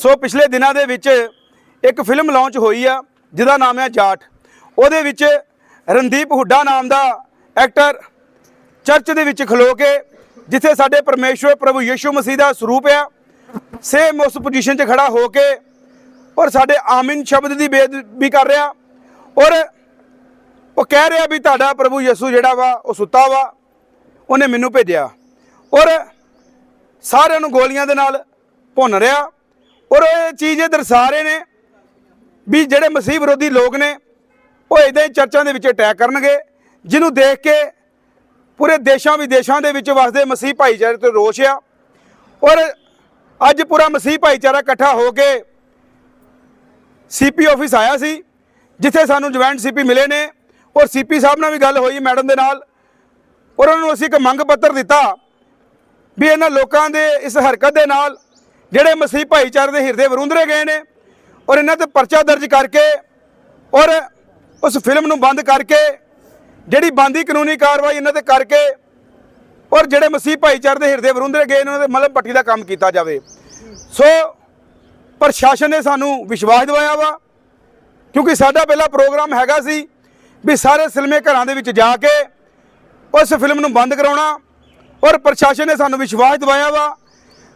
ਸੋ ਪਿਛਲੇ ਦਿਨਾਂ ਦੇ ਵਿੱਚ ਇੱਕ ਫਿਲਮ ਲਾਂਚ ਹੋਈ ਆ, ਜਿਹਦਾ ਨਾਮ ਹੈ ਜਾਟ। ਉਹਦੇ ਵਿੱਚ ਰਣਦੀਪ ਹੁੱਡਾ ਨਾਮ ਦਾ ਐਕਟਰ ਚਰਚ ਦੇ ਵਿੱਚ ਖਲੋ ਕੇ, ਜਿੱਥੇ ਸਾਡੇ ਪਰਮੇਸ਼ਵਰ ਪ੍ਰਭੂ ਯੀਸ਼ੂ ਮਸੀਹ ਦਾ ਸਰੂਪ ਆ ਸੇਮ ਉਸ ਪੋਜੀਸ਼ਨ 'ਚ ਖੜਾ ਹੋ ਕੇ ਔਰ ਸਾਡੇ ਆਮਿਨ ਸ਼ਬਦ ਦੀ ਬੇਅਦਬੀ ਕਰ ਰਿਹਾ ਔਰ ਉਹ ਕਹਿ ਰਿਹਾ ਵੀ ਤੁਹਾਡਾ ਪ੍ਰਭੂ ਯਿਸੂ ਜਿਹੜਾ ਵਾ, ਉਹ ਸੁੱਤਾ ਵਾ, ਉਹਨੇ ਮੈਨੂੰ ਭੇਜਿਆ। ਔਰ ਸਾਰਿਆਂ ਨੂੰ ਗੋਲੀਆਂ ਦੇ ਨਾਲ ਭੁੰਨ ਰਿਹਾ। ਔਰ ਇਹ ਚੀਜ਼ ਇਹ ਦਰਸਾ ਰਹੇ ਨੇ ਵੀ ਜਿਹੜੇ ਮਸੀਹ ਵਿਰੋਧੀ ਲੋਕ ਨੇ, ਉਹ ਇਦਾਂ ਹੀ ਚਰਚਾਂ ਦੇ ਵਿੱਚ ਅਟੈਕ ਕਰਨਗੇ, ਜਿਹਨੂੰ ਦੇਖ ਕੇ ਪੂਰੇ ਦੇਸ਼ਾਂ ਵਿਦੇਸ਼ਾਂ ਦੇ ਵਿੱਚ ਵਸਦੇ ਮਸੀਹ ਭਾਈਚਾਰੇ ਤੇ ਰੋਸ਼ ਆ। ਔਰ ਅੱਜ ਪੂਰਾ ਮਸੀਹ ਭਾਈਚਾਰਾ ਇਕੱਠਾ ਹੋ ਕੇ ਸੀਪੀ ਆਫਿਸ ਆਇਆ ਸੀ, ਜਿੱਥੇ ਸਾਨੂੰ ਜੁਆਇੰਟ ਸੀਪੀ ਮਿਲੇ ਨੇ। ਔਰ ਸੀਪੀ ਸਾਹਿਬ ਨਾਲ ਵੀ ਗੱਲ ਹੋਈ ਮੈਡਮ ਦੇ ਨਾਲ। ਔਰ ਉਹਨਾਂ ਨੂੰ ਅਸੀਂ ਇੱਕ ਮੰਗ ਪੱਤਰ ਦਿੱਤਾ ਵੀ ਇਹਨਾਂ ਲੋਕਾਂ ਦੇ ਇਸ ਹਰਕਤ ਦੇ ਨਾਲ ਜਿਹੜੇ ਮਸੀਹ ਭਾਈਚਾਰੇ ਦੇ ਹਿਰਦੇ ਵਰੁੰਦਰੇ ਗਏ ਨੇ ਔਰ ਇਹਨਾਂ ਤੇ ਪਰਚਾ ਦਰਜ ਕਰਕੇ ਔਰ ਉਸ ਫਿਲਮ ਨੂੰ ਬੰਦ ਕਰਕੇ, ਜਿਹੜੀ ਬੰਦੀ ਕਾਨੂੰਨੀ ਕਾਰਵਾਈ ਇਹਨਾਂ ਤੇ ਕਰਕੇ ਔਰ ਜਿਹੜੇ ਮਸੀਹ ਭਾਈਚਾਰੇ ਦੇ ਹਿਰਦੇ ਵਰੁੰਦਰੇ ਗਏ ਇਹਨਾਂ ਦੇ ਮਤਲਬ ਪੱਟੀ ਦਾ ਕੰਮ ਕੀਤਾ ਜਾਵੇ। ਸੋ ਪ੍ਰਸ਼ਾਸਨ ਨੇ ਸਾਨੂੰ ਵਿਸ਼ਵਾਸ ਦਿਵਾਇਆ ਵਾ, ਕਿਉਂਕਿ ਸਾਡਾ ਪਹਿਲਾ ਪ੍ਰੋਗਰਾਮ ਹੈਗਾ ਸੀ ਵੀ ਸਾਰੇ ਸਿਲਮੇ ਘਰਾਂ ਦੇ ਵਿੱਚ ਜਾ ਕੇ ਉਸ ਫਿਲਮ ਨੂੰ ਬੰਦ ਕਰਾਉਣਾ ਔਰ ਪ੍ਰਸ਼ਾਸਨ ਨੇ ਸਾਨੂੰ ਵਿਸ਼ਵਾਸ ਦਿਵਾਇਆ ਵਾ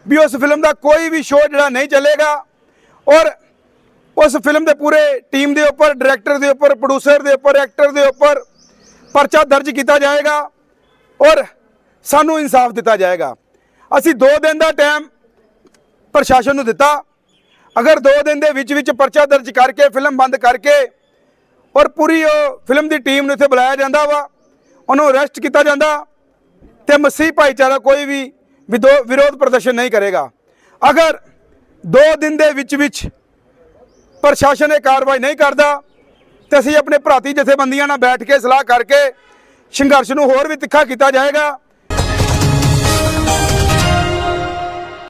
ਵੀ ਉਸ ਫਿਲਮ ਦਾ ਕੋਈ ਵੀ ਸ਼ੋਅ ਜਿਹੜਾ ਨਹੀਂ ਚੱਲੇਗਾ। ਔਰ ਉਸ ਫਿਲਮ ਦੇ ਪੂਰੇ ਟੀਮ ਦੇ ਉੱਪਰ ਡਾਇਰੈਕਟਰ ਦੇ ਉੱਪਰ ਪ੍ਰੋਡਿਊਸਰ ਦੇ ਉੱਪਰ ਐਕਟਰ ਦੇ ਉੱਪਰ ਪਰਚਾ ਦਰਜ ਕੀਤਾ ਜਾਏਗਾ ਔਰ ਸਾਨੂੰ ਇਨਸਾਫ ਦਿੱਤਾ ਜਾਏਗਾ। ਅਸੀਂ 2 ਦਿਨ ਦਾ ਟਾਈਮ ਪ੍ਰਸ਼ਾਸਨ ਨੂੰ ਦਿੱਤਾ। ਅਗਰ 2 ਦਿਨ ਦੇ ਵਿੱਚ ਵਿੱਚ ਪਰਚਾ ਦਰਜ ਕਰਕੇ ਫਿਲਮ ਬੰਦ ਕਰਕੇ ਔਰ ਪੂਰੀ ਉਹ ਫਿਲਮ ਦੀ ਟੀਮ ਨੂੰ ਇੱਥੇ ਬੁਲਾਇਆ ਜਾਂਦਾ ਵਾ, ਉਹਨੂੰ ਅਰੈਸਟ ਕੀਤਾ ਜਾਂਦਾ ਤੇ ਮਸੀਹ ਭਾਈਚਾਰਾ ਕੋਈ ਵੀ ਵਿਰੋਧ ਪ੍ਰਦਰਸ਼ਨ ਨਹੀਂ ਕਰੇਗਾ। ਅਗਰ 2 ਦਿਨ ਦੇ ਵਿੱਚ ਵਿੱਚ ਪ੍ਰਸ਼ਾਸਨ ਇਹ ਕਾਰਵਾਈ ਨਹੀਂ ਕਰਦਾ, ਤੇ ਅਸੀਂ ਆਪਣੇ ਭਰਾਤੀ ਜਥੇਬੰਦੀਆਂ ਨਾਲ ਬੈਠ ਕੇ ਸਲਾਹ ਕਰਕੇ ਸੰਘਰਸ਼ ਨੂੰ ਹੋਰ ਵੀ ਤਿੱਖਾ ਕੀਤਾ ਜਾਏਗਾ।